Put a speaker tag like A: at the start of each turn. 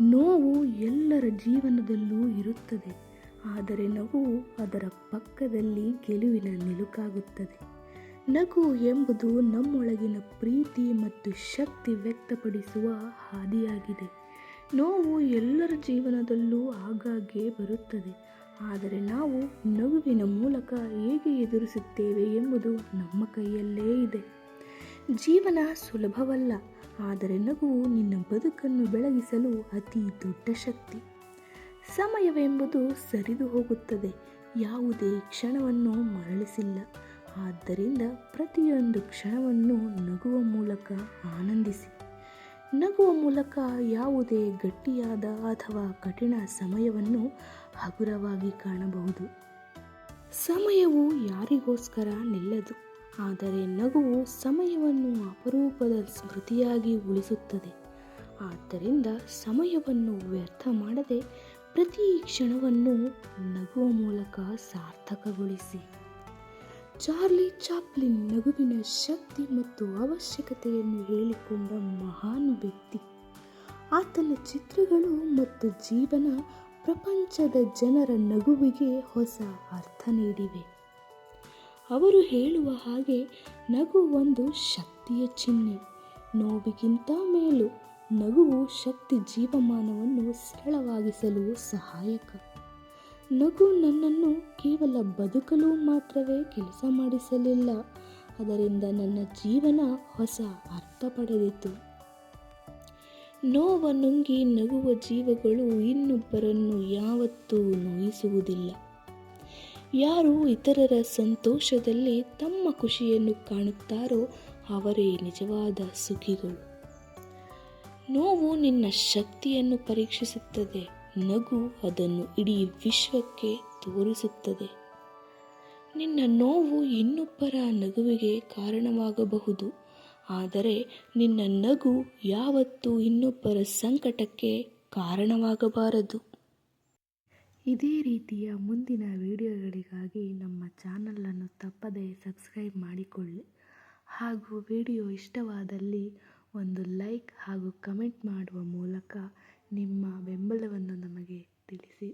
A: ನೋವು ಎಲ್ಲರ ಜೀವನದಲ್ಲೂ ಇರುತ್ತದೆ. ಆದರೆ ನಗು ಅದರ ಪಕ್ಕದಲ್ಲಿ ಗೆಲುವಿನ ನಿಲುಕಾಗುತ್ತದೆ. ನಗು ಎಂಬುದು ನಮ್ಮೊಳಗಿನ ಪ್ರೀತಿ ಮತ್ತು ಶಕ್ತಿ ವ್ಯಕ್ತಪಡಿಸುವ ಹಾದಿಯಾಗಿದೆ. ನೋವು ಎಲ್ಲರ ಜೀವನದಲ್ಲೂ ಆಗಾಗ್ಗೆ ಬರುತ್ತದೆ. ಆದರೆ ನಾವು ನಗುವಿನ ಮೂಲಕ ಹೇಗೆ ಎದುರಿಸುತ್ತೇವೆ ಎಂಬುದು ನಮ್ಮ ಕೈಯಲ್ಲೇ ಇದೆ. ಜೀವನ ಸುಲಭವಲ್ಲ. ಆದರೆ ನಗುವು ನಿನ್ನ ಬದುಕನ್ನು ಬೆಳಗಿಸಲು ಅತಿ ದೊಡ್ಡ ಶಕ್ತಿ. ಸಮಯವೆಂಬುದು ಸರಿದು ಹೋಗುತ್ತದೆ, ಯಾವುದೇ ಕ್ಷಣವನ್ನು ಮರಳಿಸಿಲ್ಲ. ಆದ್ದರಿಂದ ಪ್ರತಿಯೊಂದು ಕ್ಷಣವನ್ನು ನಗುವ ಮೂಲಕ ಆನಂದಿಸಿ. ನಗುವ ಮೂಲಕ ಯಾವುದೇ ಗಟ್ಟಿಯಾದ ಅಥವಾ ಕಠಿಣ ಸಮಯವನ್ನು ಹಗುರವಾಗಿ ಕಾಣಬಹುದು. ಸಮಯವು ಯಾರಿಗೋಸ್ಕರ ನಿಲ್ಲದು. ಆದರೆ ನಗುವು ಸಮಯವನ್ನು ಅಪರೂಪದ ಸ್ಮೃತಿಯಾಗಿ ಉಳಿಸುತ್ತದೆ. ಆದ್ದರಿಂದ ಸಮಯವನ್ನು ವ್ಯರ್ಥ ಮಾಡದೆ ಪ್ರತಿ ಕ್ಷಣವನ್ನು ನಗುವ ಮೂಲಕ ಸಾರ್ಥಕಗೊಳಿಸಿ. ಚಾರ್ಲಿ ಚಾಪ್ಲಿನ್ ನಗುವಿನ ಶಕ್ತಿ ಮತ್ತು ಅವಶ್ಯಕತೆಯನ್ನು ಹೇಳಿಕೊಂಡ ಮಹಾನ್ ವ್ಯಕ್ತಿ. ಆತನ ಚಿತ್ರಗಳು ಮತ್ತು ಜೀವನ ಪ್ರಪಂಚದ ಜನರ ನಗುವಿಗೆ ಹೊಸ ಅರ್ಥ ನೀಡಿವೆ. ಅವರು ಹೇಳುವ ಹಾಗೆ ನಗು ಒಂದು ಶಕ್ತಿಯ ಚಿಹ್ನೆ. ನೋವಿಗಿಂತ ಮೇಲೂ ನಗುವು ಶಕ್ತಿ ಜೀವಮಾನವನ್ನು ಸರಳವಾಗಿಸಲು ಸಹಾಯಕ. ನಗು ನನ್ನನ್ನು ಕೇವಲ ಬದುಕಲು ಮಾತ್ರವೇ ಕೆಲಸ ಮಾಡಿಸಲಿಲ್ಲ, ಅದರಿಂದ ನನ್ನ ಜೀವನ ಹೊಸ ಅರ್ಥ ಪಡೆದಿತು. ನೋವ ನುಂಗಿ ನಗುವ ಜೀವಗಳು ಇನ್ನೊಬ್ಬರನ್ನು ಯಾವತ್ತೂ ನೋಯಿಸುವುದಿಲ್ಲ. ಯಾರು ಇತರರ ಸಂತೋಷದಲ್ಲಿ ತಮ್ಮ ಖುಷಿಯನ್ನು ಕಾಣುತ್ತಾರೋ ಅವರೇ ನಿಜವಾದ ಸುಖಿಗಳು. ನೋವು ನಿನ್ನ ಶಕ್ತಿಯನ್ನು ಪರೀಕ್ಷಿಸುತ್ತದೆ, ನಗು ಅದನ್ನು ಇಡೀ ವಿಶ್ವಕ್ಕೆ ತೋರಿಸುತ್ತದೆ. ನಿನ್ನ ನೋವು ಇನ್ನೊಬ್ಬರ ನಗುವಿಗೆ ಕಾರಣವಾಗಬಹುದು, ಆದರೆ ನಿನ್ನ ನಗು ಯಾವತ್ತೂ ಇನ್ನೊಬ್ಬರ ಸಂಕಟಕ್ಕೆ ಕಾರಣವಾಗಬಾರದು. ಇದೇ ರೀತಿಯ ಮುಂದಿನ ನಮ್ಮ ಚಾನಲನ್ನು ತಪ್ಪದೇ ಸಬ್ಸ್ಕ್ರೈಬ್ ಮಾಡಿಕೊಳ್ಳಿ ಹಾಗೂ ವಿಡಿಯೋ ಇಷ್ಟವಾದಲ್ಲಿ ಒಂದು ಲೈಕ್ ಹಾಗೂ ಕಮೆಂಟ್ ಮಾಡುವ ಮೂಲಕ ನಿಮ್ಮ ಬೆಂಬಲವನ್ನು ನಮಗೆ ತಿಳಿಸಿ.